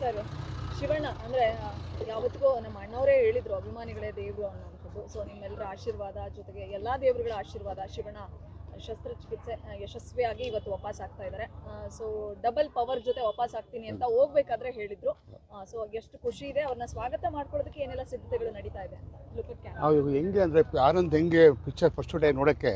Sir. Shivanna ಅಂದರೆ ಯಾವತ್ತಿಗೂ ನಮ್ಮ ಅಣ್ಣವರೇ ಹೇಳಿದ್ರು ಅಭಿಮಾನಿಗಳೇ ದೇವರು ಅನ್ನೋಂಥದ್ದು ಸೊ ನಿಮ್ಮೆಲ್ಲರ ಆಶೀರ್ವಾದ ಜೊತೆಗೆ ಎಲ್ಲ ದೇವರುಗಳ ಆಶೀರ್ವಾದ ಶಿವಣ್ಣ ಶಸ್ತ್ರಚಿಕಿತ್ಸೆ ಯಶಸ್ವಿಯಾಗಿ ಇವತ್ತು ವಾಪಸ್ ಆಗ್ತಾ ಇದ್ದಾರೆ ಸೊ ಡಬಲ್ ಪವರ್ ಜೊತೆ ವಾಪಸ್ ಆಗ್ತೀನಿ ಅಂತ ಹೋಗ್ಬೇಕಾದ್ರೆ ಹೇಳಿದ್ರು. ಸೊ ಎಷ್ಟು ಖುಷಿ ಇದೆ ಅವ್ರನ್ನ ಸ್ವಾಗತ ಮಾಡ್ಕೊಳ್ಳೋದಕ್ಕೆ ಏನೆಲ್ಲ ಸಿದ್ಧತೆಗಳು ನಡೀತಾ ಇದೆ ಹೆಂಗೆ ಅಂದರೆ ಆನಂದ್ ಹೆಂಗೆ ಪಿಕ್ಚರ್ ಫಸ್ಟ್ ಡೇ ನೋಡೋಕ್ಕೆ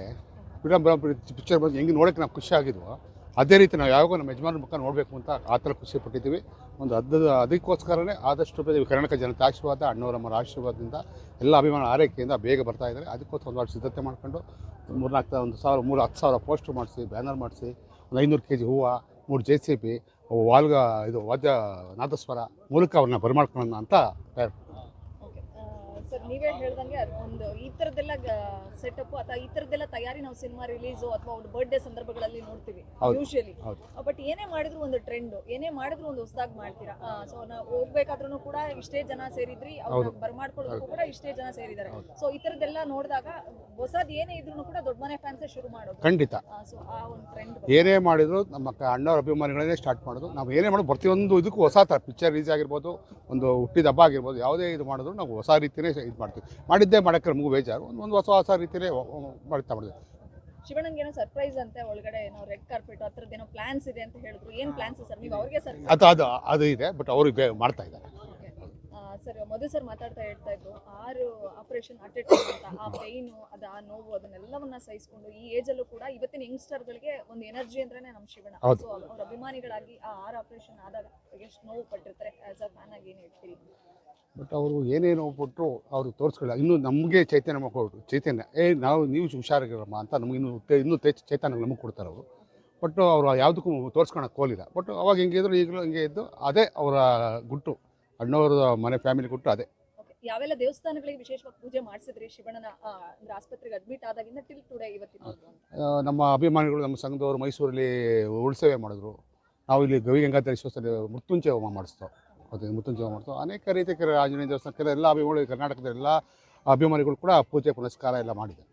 ವಿಡಂಬರ ಪಿಕ್ಚರ್ ಬಂದು ಹೆಂಗೆ ನೋಡೋಕ್ಕೆ ನಾವು ಖುಷಿ ಆಗಿದ್ವು ಅದೇ ರೀತಿ ನಾವು ಯಾವಾಗ ನಮ್ಮ ಯಜಮಾನ ಮುಖ ನೋಡಬೇಕು ಅಂತ ಆ ಥರ ಖುಷಿ ಪಟ್ಟಿದ್ದೀವಿ. ಒಂದು ಅದ ಅದಕ್ಕೋಸ್ಕರನೇ ಆದಷ್ಟು ಬೇಗ ಕರ್ನಾಟಕ ಜನತೆ ಆಶೀರ್ವಾದ ಅಣ್ಣವರಮ್ಮರ ಆಶೀರ್ವಾದದಿಂದ ಎಲ್ಲ ಅಭಿಮಾನ ಆರೈಕೆಯಿಂದ ಬೇಗ ಬರ್ತಾ ಇದ್ದಾರೆ. ಅದಕ್ಕೋಸ್ಕರ ಒಂದು ಸಿದ್ಧತೆ ಮಾಡ್ಕೊಂಡು ಮೂರ್ನಾಲ್ಕು ಒಂದು ಸಾವಿರ, ಮೂರು ಹತ್ತು ಸಾವಿರ ಪೋಸ್ಟರ್ ಮಾಡಿಸಿ, ಬ್ಯಾನರ್ ಮಾಡಿಸಿ, ಒಂದು ಐನೂರು ಕೆ ಜಿ ಹೂವು, ಮೂರು ಜೆ ಸಿ ಬಿ ವಾಲ್ಗ, ಇದು ವಾದ್ಯ ನಾದಸ್ವರ ಮೂಲಕ ಅವ್ರನ್ನ ಬರಮಾಡ್ಕೊಳ್ಳೋಣ ಅಂತ ನೀವೇ ಹೇಳ್ದಂಗೆ ಒಂದು ಈ ಥರದ್ದೆಲ್ಲ ಸೆಟಪ್ ಅಥವಾ ಈ ಥರದ್ದೆಲ್ಲ ತಯಾರಿ ನಾವು ಸಿನಿಮಾ ರಿಲೀಸು ಅಥವಾ ಒಂದು ಬರ್ಡೇ ಸಂದರ್ಭಗಳಲ್ಲಿ ನೋಡ್ತೀವಿ. ಯೂಶಲಿ ಬಟ್ ಏನೇ ಮಾಡಿದ್ರು ಒಂದು ಟ್ರೆಂಡ್ ಏನೇ ಮಾಡಿದ್ರು ಒಂದು ಹೊಸದಾಗಿ ಮಾಡ್ತೀರಾ. ಸೊ ನಾವು ಹೋಗ್ಬೇಕಾದ್ರೂ ಕೂಡ ಇಷ್ಟೇ ಜನ ಸೇರಿದ್ರಿ ಅವ್ರನ್ನ ಬರ್ಮಾಡ್ಕೊಳ್ಳೋದಕ್ಕೂ ಕೂಡ ಇಷ್ಟೇ ಜನ ಸೇರಿದ್ದಾರೆ. ಸೊ ಈ ಥರದ್ದೆಲ್ಲ ನೋಡಿದಾಗ ಹೊಸದ್ ಏನೇ ಇದ್ರು ಕೂಡ ದೊಡ್ಡ ಮನೆ ಫ್ಯಾನ್ಸೇ ಶುರು ಮಾಡೋದು. ಖಂಡಿತ. ಸೊ ಆ ಒಂದು ಟ್ರೆಂಡ್ ಏನೇ ಮಾಡಿದ್ರು ನಮ್ಮ ಅಣ್ಣವ್ರ ಅಭಿಮಾನಿಗಳನ್ನೇ ಸ್ಟಾರ್ಟ್ ಮಾಡೋದು. ನಾವು ಏನೇ ಮಾಡೋದು ಪ್ರತಿಯೊಂದು ಇದಕ್ಕೂ ಹೊಸ ಥರ ಪಿಕ್ಚರ್ ರಿಲೀಸ್ ಆಗಿರ್ಬೋದು ಒಂದು ಹುಟ್ಟಿದ ಹಬ್ಬ ಆಗಿರ್ಬೋದು ಯಾವುದೇ ಇದು ಮಾಡಿದ್ರು ನಾವು ಹೊಸ ರೀತಿಯೇ ಇದು ಮಾಡ್ತೀವಿ. ಮಾಡಿದ್ದೇ ಮಾಡೋಕ್ಕೆ ನಮಗೂ ಬೇಜಾರು. ಒಂದು ಒಂದು ಹೊಸ ಹೊಸ ರೀತಿಯೇ ಮಾಡ್ತಾ ಮಾಡಿದ್ವಿ ಶಿವಣ್ಣಂಗೆ ಏನೋ ಸರ್ಪ್ರೈಸ್ ಅಂತೆ ಒಳಗಡೆ ಏನೋ ರೆಡ್ ಕಾರ್ಪೆಟ್ ಆ ಥರದ್ದು ಏನೋ ಪ್ಲಾನ್ಸ್ ಇದೆ ಅಂತ ಹೇಳಿದ್ರು. ಏನು ಪ್ಲಾನ್ಸ್ ಸರ್? ನೀವು ಅವ್ರಿಗೆ ಸರ್ ಅದು ಅದು ಅದು ಇದೆ ಬಟ್ ಅವ್ರಿಗೆ ಮಾಡ್ತಾ ಇದ್ದಾರೆ. ಸರ್ ಮಧು ಸರ್ ಮಾತಾಡ್ತಾ ಹೇಳ್ತಾ ಇದ್ರು ಆರು ಆಪರೇಷನ್ ಅಟ್ ಅಂತ ಆ ಪೈನು ಅದ ಆ ನೋವು ಅದನ್ನೆಲ್ಲವನ್ನ ಸಹಿಸ್ಕೊಂಡು ಈ ಏಜ್ ಅಲ್ಲೂ ಕೂಡ ಇವತ್ತಿನ ಯಂಗ್ಸ್ಟರ್ಗಳಿಗೆ ಒಂದು ಎನರ್ಜಿ ಅಂದ್ರೇನೆ ನಮ್ ಶಿವಣ್ಣ. ಸೊ ಅವ್ರ ಅಭಿಮಾನಿಗಳಾಗಿ ಆ ಆರು ಆಪರೇಷನ್ ಆದಾಗ ಎಷ್ಟು ನೋವು ಪಟ್ಟಿರ್ತಾರೆ ಆಸ್ ಅ ಫ್ಯಾನ್ ಆಗಿ ಏನು ಹೇಳ್ತೀರಿ? ಬಟ್ ಅವರು ಏನೇ ನೋವು ಕೊಟ್ಟರು ಅವರು ತೋರಿಸ್ಕೊಳ್ಳ ಇನ್ನೂ ನಮಗೆ ಚೈತನ್ಯ ಕೊಟ್ಟರು ಚೈತನ್ಯ ಏ ನಾವು ನೀವು ಹುಷಾರಾಗಿರಮ್ಮ ಅಂತ ನಮ್ಗೆ ಇನ್ನೂ ಇನ್ನೂ ಚೈತನ್ಯ ನಮಗೆ ಕೊಡ್ತಾರೆ ಅವರು. ಬಟ್ ಅವರು ಯಾವುದಕ್ಕೂ ತೋರಿಸ್ಕೊಳಕ್ಕೆ ಹೋಲಿಲ್ಲ ಬಟ್ ಅವಾಗ ಹೆಂಗಿದ್ರು ಈಗಲೂ ಹಿಂಗೆ ಇದ್ದು ಅದೇ ಅವರ ಗುಟ್ಟು. ಅಣ್ಣವ್ರ ಮನೆ ಫ್ಯಾಮಿಲಿ ಕೊಟ್ಟು ಅದೇ. ಓಕೆ ಯಾವೆಲ್ಲ ದೇವಸ್ಥಾನಗಳಿಗೆ ವಿಶೇಷವಾಗಿ ಪೂಜೆ ಮಾಡಿಸಿದ್ರಿ? ಶಿವಣ್ಣನ ಅಂದ್ರೆ ಆಸ್ಪತ್ರೆಗೆ ಅಡ್ಮಿಟ್ ಆದಾಗಿಂದ ಟಿಲ್ ಟುಡೇ ಇವತ್ತಿನ ನಮ್ಮ ಅಭಿಮಾನಿಗಳು ನಮ್ಮ ಸಂಘದವರು ಮೈಸೂರಲ್ಲಿ ಉಳ್ಸೇವೆ ಮಾಡಿದ್ರು. ನಾವು ಇಲ್ಲಿ ಗವಿಗಂಗಾಧರ ವಿಶ್ವಸ್ಥಾನ ಮೃತ್ಯುಂಜಯ ಹೋಮ ಮಾಡಿಸ್ತೋ ಮತ್ತು ಮೃತ್ಯುಂಜಯ ಹೋಮ ಮಾಡಿಸ್ತೋ ಅನೇಕ ರೀತಿಯ ಆಂಜನೇಯ ದೇವಸ್ಥಾನ ಕೆಲ ಎಲ್ಲ ಅಭಿಮಾನಿಗಳು ಕರ್ನಾಟಕದ ಎಲ್ಲ ಅಭಿಮಾನಿಗಳು ಕೂಡ ಪೂಜೆ ಪುನಸ್ಕಾರ ಎಲ್ಲ ಮಾಡಿದ್ದಾರೆ.